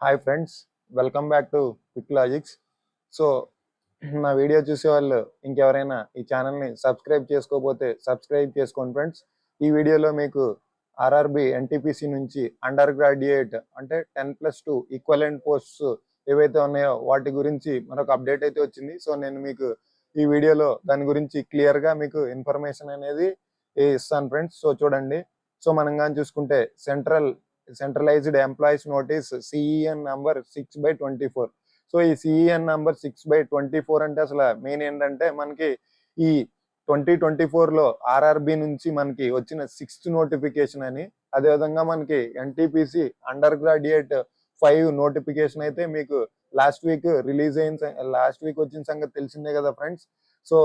Hi friends welcome back to Quick Logics so నా video చూసే వాళ్ళు ఇంకెవరైనా ఈ ఛానల్ని సబ్స్క్రైబ్ చేసుకోకపోతే సబ్స్క్రైబ్ చేసుకోండి ఫ్రెండ్స్ ఈ వీడియోలో మీకు ఆర్ఆర్బి ఎన్టీపీసీ నుంచి అండర్ గ్రాడ్యుయేట్ అంటే ten plus two equivalent posts ఏవైతే ఉన్నాయో వాటి గురించి మరొక అప్డేట్ అయితే వచ్చింది. సో నేను మీకు ఈ వీడియోలో దాని గురించి క్లియర్గా మీకు ఇన్ఫర్మేషన్ అనేది ఇస్తాను ఫ్రెండ్స్ సో చూడండి. సో మనం కానీ చూసుకుంటే central centralised employees notice CEN number six by twenty four so ఈ CEN number six by twenty four అంటే అసలు మెయిన్ ఏంటంటే మనకి ఈ ట్వంటీ ట్వంటీ ఫోర్లో ఆర్ఆర్బి నుంచి మనకి వచ్చిన సిక్స్త్ నోటిఫికేషన్ అని అదేవిధంగా మనకి NTPC under graduate five notification అయితే మీకు లాస్ట్ వీక్ రిలీజ్ అయిన లాస్ట్ వీక్ వచ్చిన సంగతి తెలిసిందే కదా ఫ్రెండ్స్ సో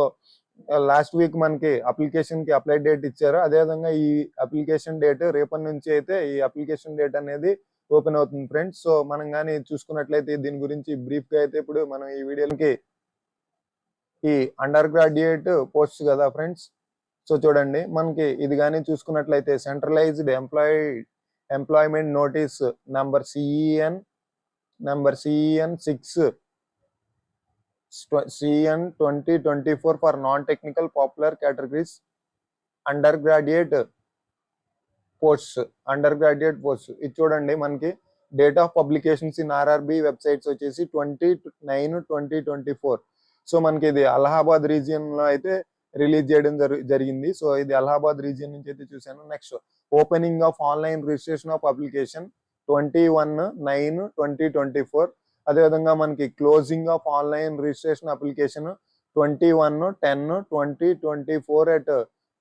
లాస్ట్ వీక్ మనకి అప్లికేషన్కి అప్లై డేట్ ఇచ్చారు. అదేవిధంగా ఈ అప్లికేషన్ డేట్ రేపటి నుంచి అయితే ఈ అప్లికేషన్ డేట్ అనేది ఓపెన్ అవుతుంది ఫ్రెండ్స్ సో మనం కానీ చూసుకున్నట్లయితే దీని గురించి బ్రీఫ్గా అయితే ఇప్పుడు మనం ఈ వీడియోకి ఈ అండర్ గ్రాడ్యుయేట్ పోస్ట్ కదా ఫ్రెండ్స్ సో చూడండి. మనకి ఇది కానీ చూసుకున్నట్లయితే centralised employee employment notice number CEN number CEN six CN 2024 for non-technical popular categories undergraduate posts under graduate post ఇది చూడండి మనకి date of publications in RRB websites వచ్చేసి twenty nine twenty twenty four so మనకి ఇది అలహాబాద్ రీజియన్లో అయితే release చేయడం జరిగింది. So ఇది అలహాబాద్ రీజియన్ నుంచి అయితే చూసాను next opening of online registration of application twenty one nine twenty twenty four అదేవిధంగా మనకి closing of online registration application twenty one ten twenty twenty four at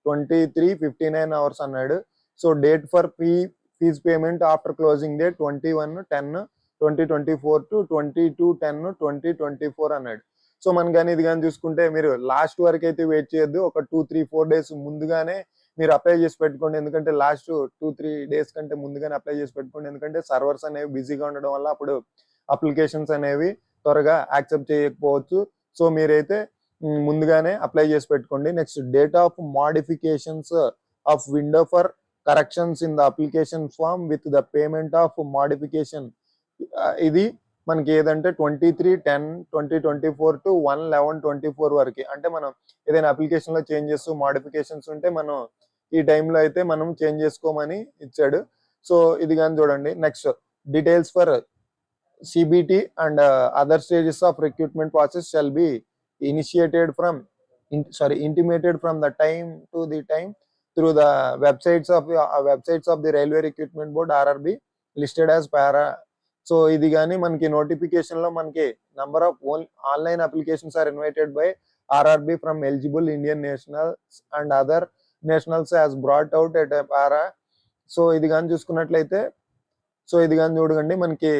twenty three fifty nine hours అన్నాడు. So date for fee fees payment after closing day twenty one ten twenty twenty four to twenty two ten twenty twenty four అన్నాడు. So మనం కానీ ఇది కానీ చూసుకుంటే మీరు last వరకు అయితే వెయిట్ చేయొద్దు. ఒక టూ త్రీ ఫోర్ డేస్ ముందుగానే మీరు అప్లై చేసి పెట్టుకోండి. ఎందుకంటే లాస్ట్ టూ త్రీ డేస్ కంటే ముందుగానే అప్లై చేసి పెట్టుకోండి. ఎందుకంటే సర్వర్స్ అనేవి బిజీగా ఉండడం వల్ల అప్పుడు అప్లికేషన్స్ అనేవి త్వరగా యాక్సెప్ట్ చేయకపోవచ్చు. సో మీరైతే ముందుగానే అప్లై చేసి పెట్టుకోండి. Next date of modifications of window for corrections in the application form with the payment of modification. ఇది మనకి ఏదంటే twenty three ten twenty twenty four to one eleven twenty four వరకు. అంటే మనం ఏదైనా అప్లికేషన్లో చేంజెస్ మాడిఫికేషన్స్ ఉంటే మనం ఈ టైంలో అయితే మనం చేంజ్ చేసుకోమని ఇచ్చాడు. సో ఇది కానీ చూడండి. Next details for CBT and uh, other stages of recruitment process shall be initiated from in, sorry intimated from the time to the time through the websites of uh, websites of the railway recruitment board RRB listed as para so ఇది కానీ మనకి నోటిఫికేషన్లో మనకి number of online applications are invited by RRB from eligible Indian nationals and other nationals as brought out at para so ఇది కానీ చూసుకున్నట్లయితే so ఇది కానీ చూడండి మనకి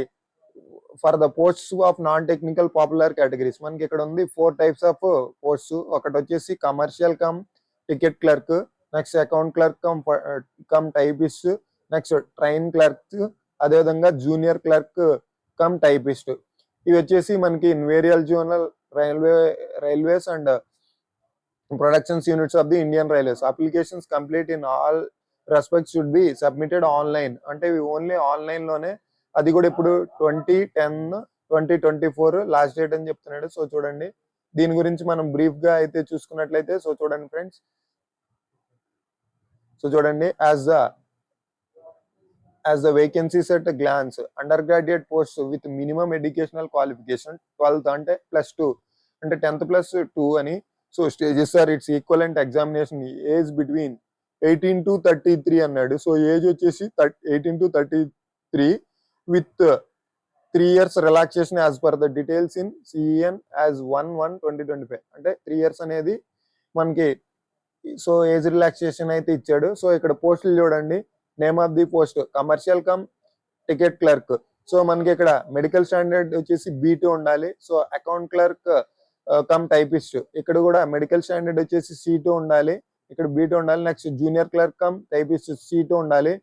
for the posts of non technical popular categories మనకి ఇక్కడ ఉంది ఫోర్ టైప్స్ ఆఫ్ పోస్ట్స్ ఒకటి వచ్చేసి commercial cum ticket clerk next account clerk cum cum typist next train clerk అదేవిధంగా జూనియర్ క్లర్క్ కమ్ టైపిస్ట్ ఇవి వచ్చేసి మనకి in various zonal railway railways and productions units of the Indian railways applications complete in all respect should be submitted online అంటే ఇవి only ఆన్లైన్లోనే అది కూడా ఇప్పుడు twenty ten twenty twenty four last date అని చెప్తున్నాడు. సో చూడండి దీని గురించి మనం బ్రీఫ్గా అయితే చూసుకున్నట్లయితే సో చూడండి ఫ్రెండ్స్. సో చూడండి as the as the vacancies at glance under graduate post with minimum educational qualification twelfth అంటే ప్లస్ టూ అంటే టెన్త్ ప్లస్ టూ అని so stages or its equivalent examination age between eighteen to thirty three అన్నాడు. So age వచ్చేసి eighteen to thirty three with three years relaxation as per the details in CEN as one one twenty twenty five అంటే three years అనేది మనకి so age relaxation అయితే ఇచ్చాడు. So ఇక్కడ పోస్టులు చూడండి. Name of the post commercial cum ticket clerk so మనకి ఇక్కడ మెడికల్ స్టాండర్డ్ వచ్చేసి బీ టూ ఉండాలి. So account clerk cum typist ఇక్కడ కూడా మెడికల్ స్టాండర్డ్ వచ్చేసి సి ఉండాలి. ఇక్కడ బీ ఉండాలి. Next junior clerk cum typist C two ఉండాలి.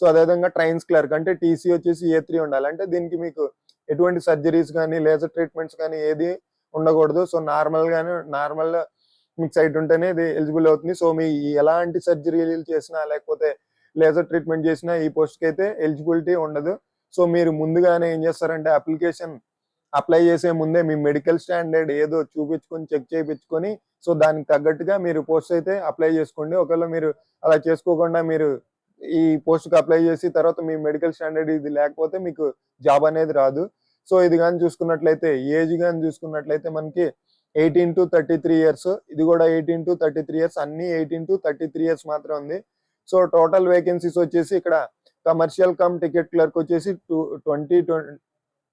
సో అదేవిధంగా ట్రైన్స్ క్లర్క్ అంటే టీసీ వచ్చేసి ఏ త్రీ ఉండాలి. అంటే దీనికి మీకు ఎటువంటి సర్జరీస్ కానీ లేజర్ ట్రీట్మెంట్స్ కానీ ఏది ఉండకూడదు. సో నార్మల్ గానే నార్మల్ మీకు సైట్ ఉంటేనే ఇది ఎలిజిబుల్ అవుతుంది. సో మీ ఎలాంటి సర్జరీలు చేసినా లేకపోతే లేజర్ ట్రీట్మెంట్ చేసినా ఈ పోస్ట్కి అయితే ఎలిజిబిలిటీ ఉండదు. సో మీరు ముందుగానే ఏం చేస్తారంటే అప్లికేషన్ అప్లై చేసే ముందే మీ మెడికల్ స్టాండర్డ్ ఏదో చూపించుకొని చెక్ చేయించుకొని సో దానికి తగ్గట్టుగా మీరు పోస్ట్ అయితే అప్లై చేసుకోండి. ఒకవేళ మీరు అలా చేసుకోకుండా మీరు ఈ పోస్ట్కి అప్లై చేసి తర్వాత మీ మెడికల్ స్టాండర్డ్ ఇది లేకపోతే మీకు జాబ్ అనేది రాదు. సో ఇది కానీ చూసుకున్నట్లయితే ఏజ్ కానీ చూసుకున్నట్లయితే మనకి eighteen to thirty three years ఇది కూడా eighteen to thirty three years అన్ని eighteen to thirty three years మాత్రం ఉంది. సో టోటల్ వేకెన్సీస్ వచ్చేసి ఇక్కడ కమర్షియల్ కమ్ టికెట్ క్లర్క్ వచ్చేసి two twenty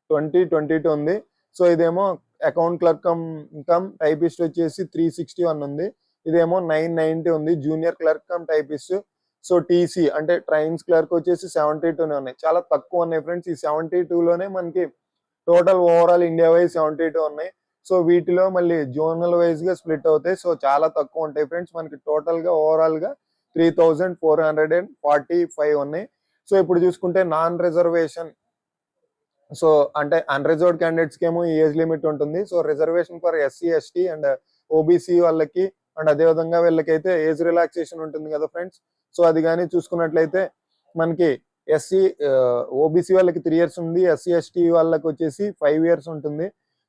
twenty twenty two ఉంది. సో ఇదేమో account clerk cum cum typist వచ్చేసి త్రీ సిక్స్టీ వన్ ఉంది. ఇదేమో నైన్ నైన్టీ ఉంది. Junior clerk cum typist so TC అంటే ట్రైన్స్ క్లర్క్ వచ్చేసి సెవెంటీ టూనే ఉన్నాయి. చాలా తక్కువ ఉన్నాయి ఫ్రెండ్స్. ఈ సెవెంటీ లోనే మనకి total overall India wise seventy two ఉన్నాయి. సో వీటిలో మళ్ళీ జోనల్ వైజ్గా స్ప్లిట్ అవుతాయి. సో చాలా తక్కువ ఉంటాయి ఫ్రెండ్స్. మనకి టోటల్గా ఓవరాల్గా three thousand four hundred and forty five ఉన్నాయి. సో ఇప్పుడు చూసుకుంటే నాన్ రిజర్వేషన్ సో అంటే అన్రిజర్వ్డ్ క్యాండిడేట్స్కి ఏమో ఏజ్ లిమిట్ ఉంటుంది. So reservation for SC ST and OBC వాళ్ళకి అండ్ అదే విధంగా వీళ్ళకైతే ఏజ్ రిలాక్సేషన్ ఉంటుంది కదా ఫ్రెండ్స్. సో అది కానీ చూసుకున్నట్లయితే మనకి ఎస్సీ ఓబీసీ వాళ్ళకి త్రీ ఇయర్స్ ఉంది. ఎస్సీ ఎస్టీ వాళ్ళకి వచ్చేసి ఫైవ్ ఇయర్స్ ఉంటుంది.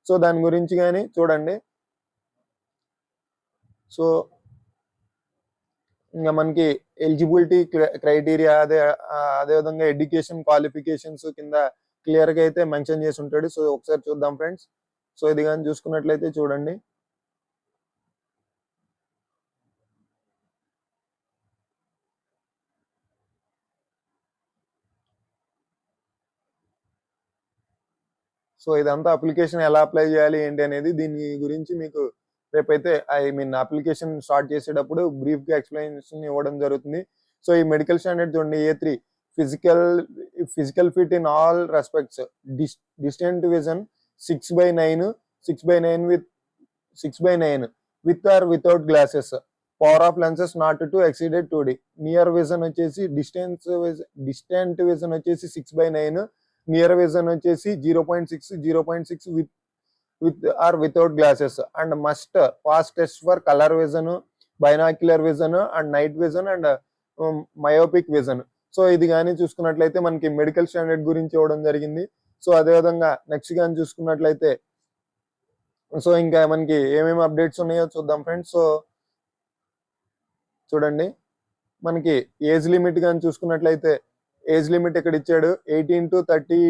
సో దాని గురించి కానీ చూడండి. సో ఇంకా మనకి ఎలిజిబిలిటీ క్రైటీరియా అదే అదేవిధంగా అదే విధంగా ఎడ్యుకేషన్ క్వాలిఫికేషన్స్ కింద క్లియర్గా అయితే మెన్షన్ చేసి ఉంటాడు. సో ఒకసారి చూద్దాం ఫ్రెండ్స్. సో ఇది కానీ చూసుకున్నట్లయితే చూడండి. సో ఇదంతా అప్లికేషన్ ఎలా అప్లై చేయాలి ఏంటి అనేది దీని గురించి మీకు రేపైతే ఐ మీన్ అప్లికేషన్ స్టార్ట్ చేసేటప్పుడు బ్రీఫ్గా ఎక్స్ప్లెనేషన్ ఇవ్వడం జరుగుతుంది. సో ఈ మెడికల్ స్టాండర్డ్ చూడండి A three physical physical fit in all respects dis distant vision six by nine six by nine with six by nine with or without glasses power of lenses not to exceeded two D near vision వచ్చేసి distance distant vision వచ్చేసి six by nine near vision వచ్చేసి zero point six zero point six with with or without glasses and must pass test for colour vision binocular vision and night vision and myopic vision so ఇది కానీ చూసుకున్నట్లయితే మనకి medical standard గురించి ఇవ్వడం జరిగింది. So అదే విధంగా నెక్స్ట్ కానీ చూసుకున్నట్లయితే సో ఇంకా మనకి ఏమేమి అప్డేట్స్ ఉన్నాయో చూద్దాం ఫ్రెండ్స్ సో చూడండి. మనకి ఏజ్ లిమిట్ కానీ చూసుకున్నట్లయితే ఏజ్ లిమిట్ ఇక్కడ ఇచ్చాడు. Eighteen to thirty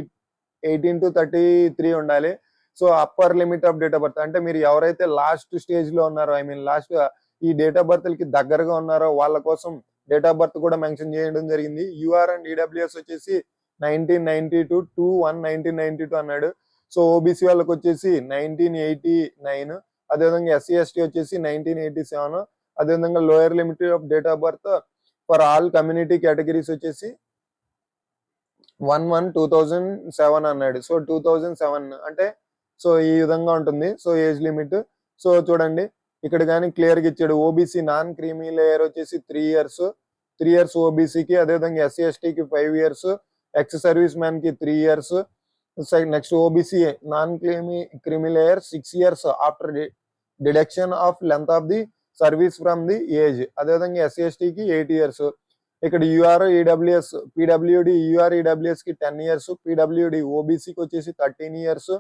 eighteen to thirty three ఉండాలి. So upper limit of date of birth. అంటే మీరు ఎవరైతే లాస్ట్ స్టేజ్లో ఉన్నారో ఐ మీన్ లాస్ట్ ఈ డేట్ ఆఫ్ బర్త్కి దగ్గరగా ఉన్నారో వాళ్ళ కోసం డేట్ ఆఫ్ బర్త్ కూడా మెన్షన్ చేయడం జరిగింది. యూఆర్ అండ్ ఈడబ్ల్యూఎస్ వచ్చేసి nineteen ninety two two one nineteen ninety two అన్నాడు. సో ఓబీసీ వాళ్ళకి వచ్చేసి నైన్టీన్ ఎయిటీ నైన్ అదేవిధంగా ఎస్సీ ఎస్టీ వచ్చేసి నైన్టీన్ ఎయిటీ సెవెన్. అదేవిధంగా lower limit of date of birth for all community categories వచ్చేసి one one two thousand seven అన్నాడు. So two thousand seven అంటే so ఈ విధంగా ఉంటుంది. So age limit. సో చూడండి ఇక్కడ కానీ క్లియర్గా ఇచ్చాడు. ఓబీసీ నాన్ క్రీమీ లేయర్ వచ్చేసి త్రీ ఇయర్స్. త్రీ ఇయర్స్ ఓబీసీకి అదేవిధంగా ఎస్సీ ఎస్టీకి five years. Ex service మ్యాన్కి three years. Next OBC non creamy creamy layer six years after deduction of length of the service from the age. అదేవిధంగా SC ఎస్టీకి eight years. ఇక్కడ UR EWS PWD UR ఈడబ్ల్యూఎస్కి ten years PWD ఓబీసీకి వచ్చేసి thirteen years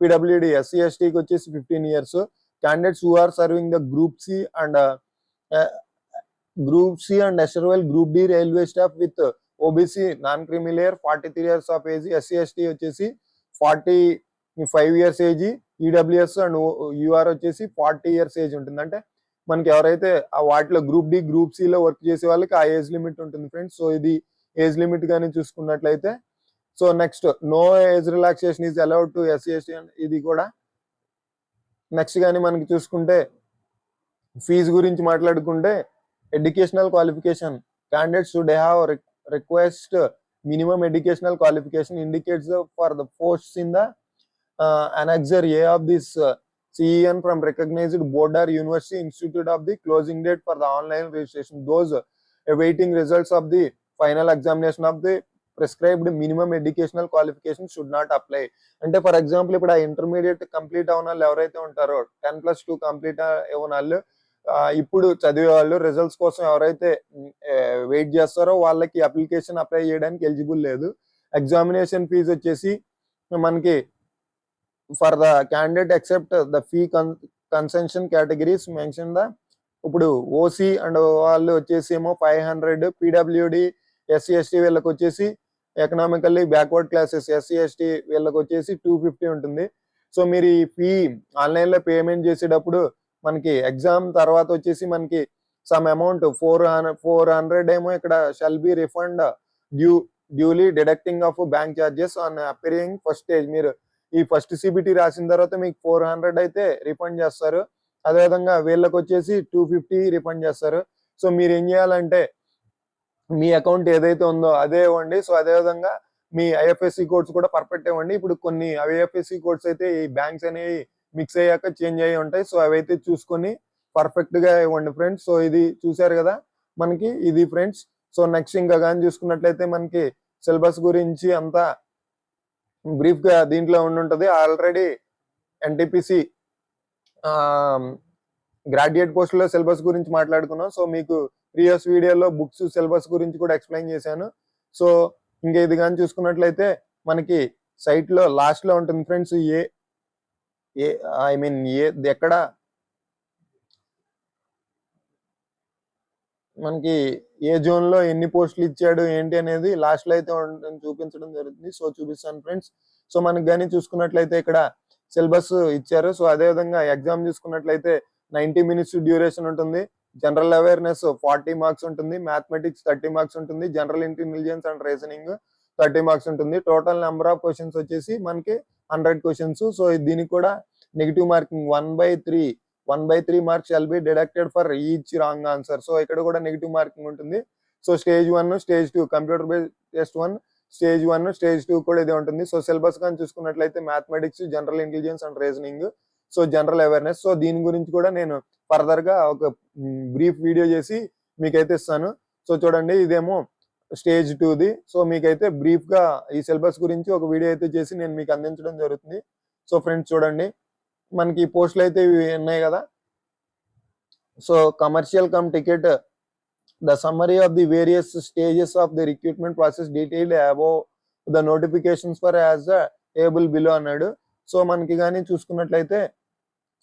PWD SC ఎస్టీకి వచ్చేసి fifteen years candidates who serving the group C and group C and group c group D railway staff with staff with uh, OBC non creamy layer 43 years of age SC ST వచ్చేసి 45 years age EWS and UR వచ్చేసి forty years age ఉంటుంది. అంటే మనకి ఎవరైతే ఆ వాటిలో group D group C లో work చేసే వాళ్ళకి ఆ ఏజ్ లిమిట్ ఉంటుంది ఫ్రెండ్స్. సో ఇది ఏజ్ లిమిట్ కానీ చూసుకున్నట్లయితే so next no age relaxation is allowed to SC ST ఇది కూడా. నెక్స్ట్ కానీ మనకి చూసుకుంటే ఫీజు గురించి మాట్లాడుకుంటే educational qualification candidate should have request minimum educational qualification indicates for the posts in the annexure A of this CEN from recognized board or university institute of the closing date for the online registration. Those awaiting results of the final examination of the prescribed minimum educational qualification should not apply అంటే for example ఇప్పుడు ఆ intermediate complete అవన వాళ్ళు ఎవరైతే ఉంటారో ten plus two complete అయిన వాళ్ళు ఇప్పుడు చదివే వాళ్ళు రిజల్ట్స్ కోసం ఎవరైతే వెయిట్ చేస్తారో వాళ్ళకి అప్లికేషన్ అప్లై చేయడానికి ఎలిజిబుల్ లేదు ఎగ్జామినేషన్ ఫీజు వచ్చేసి మనకి for the candidate except the fee con concession categories mention the ఇప్పుడు ఓసీ అండ్ వాళ్ళు వచ్చేసి ఏమో five hundred PWD SC ST వీళ్ళకి వచ్చేసి economically backward classes SC ST వీళ్ళకి వచ్చేసి టూ ఫిఫ్టీ ఉంటుంది. సో మీరు ఈ ఫీ ఆన్లైన్లో పేమెంట్ చేసేటప్పుడు మనకి ఎగ్జామ్ తర్వాత వచ్చేసి మనకి some amount four four hundred ఏమో ఇక్కడ shall be refund due duly deducting of bank charges on appearing first stage మీరు ఈ ఫస్ట్ సిబిటి రాసిన తర్వాత మీకు ఫోర్ హండ్రెడ్ అయితే రిఫండ్ చేస్తారు. అదేవిధంగా వీళ్ళకి వచ్చేసి టూ ఫిఫ్టీ రిఫండ్ చేస్తారు. సో మీరు ఏం చేయాలంటే మీ అకౌంట్ ఏదైతే ఉందో అదే ఇవ్వండి. సో అదేవిధంగా మీ ఐఎఫ్ఎస్సి కోడ్స్ కూడా పర్ఫెక్ట్ ఇవ్వండి. ఇప్పుడు కొన్ని ఐఎఫ్ఎస్సి కోడ్స్ అయితే ఈ బ్యాంక్స్ అనేవి మిక్స్ అయ్యాక చేంజ్ అయ్యి ఉంటాయి. సో అవైతే చూసుకొని పర్ఫెక్ట్గా ఇవ్వండి ఫ్రెండ్స్. సో ఇది చూసారు కదా మనకి ఇది ఫ్రెండ్స్. సో నెక్స్ట్ ఇంకా కానీ చూసుకున్నట్లయితే మనకి సిలబస్ గురించి అంతా బ్రీఫ్గా దీంట్లో ఉండి ఉంటుంది ఆల్రెడీ ఎన్టీపీసీ గ్రాడ్యుయేట్ పోస్ట్లో సిలబస్ గురించి మాట్లాడుకున్నాం. సో మీకు ప్రీవియస్ వీడియోలో బుక్స్ సిలబస్ గురించి కూడా ఎక్స్ప్లెయిన్ చేశాను. సో ఇంకా ఇది కానీ చూసుకున్నట్లయితే మనకి సైట్లో లాస్ట్లో ఉంటుంది friends A A I mean ఏ ఎక్కడ మనకి ఏ జోన్లో ఎన్ని పోస్టులు ఇచ్చాడు ఏంటి అనేది లాస్ట్లో అయితే చూపించడం జరుగుతుంది. సో చూపిస్తాను ఫ్రెండ్స్ సో మనకి కానీ చూసుకున్నట్లయితే ఇక్కడ సిలబస్ ఇచ్చారు. సో అదే విధంగా ఎగ్జామ్ చూసుకున్నట్లయితే నైన్టీ మినిట్స్ డ్యూరేషన్ ఉంటుంది. జనరల్ అవేర్నెస్ ఫార్టీ మార్క్స్ ఉంటుంది. మ్యాథమెటిక్స్ థర్టీ మార్క్స్ ఉంటుంది. General intelligence and reasoning thirty marks ఉంటుంది. టోటల్ నెంబర్ ఆఫ్ క్వశ్చన్స్ వచ్చేసి మనకి హండ్రెడ్ క్వశ్చన్స్ సో దీనికి కూడా negative marking one by three one by three marks will be deducted for each wrong answer so ఇక్కడ కూడా negative marking ఉంటుంది. So stage one stage two computer based test one stage one stage two కూడా ఇదే ఉంటుంది. So syllabus కానీ చూసుకున్నట్లయితే mathematics general intelligence and reasoning so general awareness so దీని గురించి కూడా నేను ఫర్దర్గా ఒక బ్రీఫ్ వీడియో చేసి మీకైతే ఇస్తాను. సో చూడండి ఇదేమో స్టేజ్ టూది సో మీకైతే బ్రీఫ్గా ఈ సిలబస్ గురించి ఒక వీడియో అయితే చేసి నేను మీకు అందించడం జరుగుతుంది. సో ఫ్రెండ్స్ చూడండి. మనకి పోస్టులు అయితే ఇవి ఉన్నాయి కదా. So commercial cum ticket the summary of the various stages of the recruitment process detailed above the notifications for as table below అన్నాడు. సో మనకి కానీ చూసుకున్నట్లయితే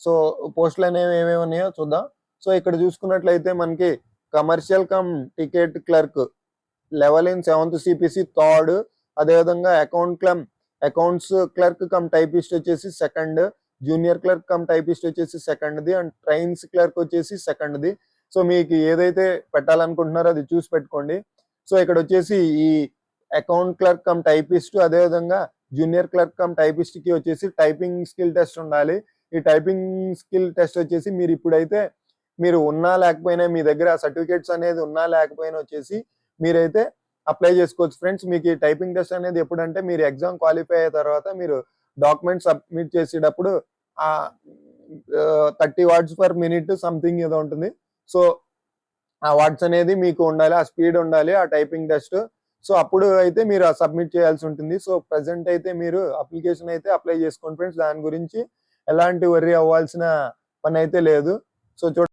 సో పోస్టులు అనేవి ఏమేమి ఉన్నాయో చూద్దాం. సో ఇక్కడ చూసుకున్నట్లయితే మనకి commercial cum ticket clerk level in seventh CPC third అదేవిధంగా account clerk accounts clerk cum typist వచ్చేసి second junior clerk cum typist వచ్చేసి సెకండ్ది అండ్ ట్రైన్స్ క్లర్క్ వచ్చేసి సెకండ్ది. సో మీకు ఏదైతే పెట్టాలనుకుంటున్నారో అది చూసి పెట్టుకోండి. సో ఇక్కడ వచ్చేసి ఈ అకౌంట్ క్లర్క్ కమ్ టైపిస్ట్ అదేవిధంగా జూనియర్ క్లర్క్ కమ్ టైపిస్ట్కి వచ్చేసి టైపింగ్ స్కిల్ టెస్ట్ ఉండాలి. ఈ టైపింగ్ స్కిల్ టెస్ట్ వచ్చేసి మీరు ఇప్పుడైతే మీరు ఉన్నా లేకపోయినా మీ దగ్గర సర్టిఫికేట్స్ అనేది ఉన్నా లేకపోయినా వచ్చేసి మీరైతే అప్లై చేసుకోవచ్చు ఫ్రెండ్స్. మీకు ఈ టైపింగ్ టెస్ట్ అనేది ఎప్పుడంటే మీరు ఎగ్జామ్ క్వాలిఫై అయిన తర్వాత మీరు డాక్యుమెంట్ సబ్మిట్ చేసేటప్పుడు thirty words per minute something ఏదో ఉంటుంది. సో ఆ వాట్స్ అనేది మీకు ఉండాలి ఆ స్పీడ్ ఉండాలి ఆ టైపింగ్ టెస్ట్ సో అప్పుడు అయితే మీరు సబ్మిట్ చేయాల్సి ఉంటుంది. సో ప్రజెంట్ అయితే మీరు అప్లికేషన్ అయితే అప్లై చేసుకోండి ఫ్రెండ్స్. దాని గురించి ఎలాంటి వర్రీ అవ్వాల్సిన పని అయితే లేదు. సో చూడ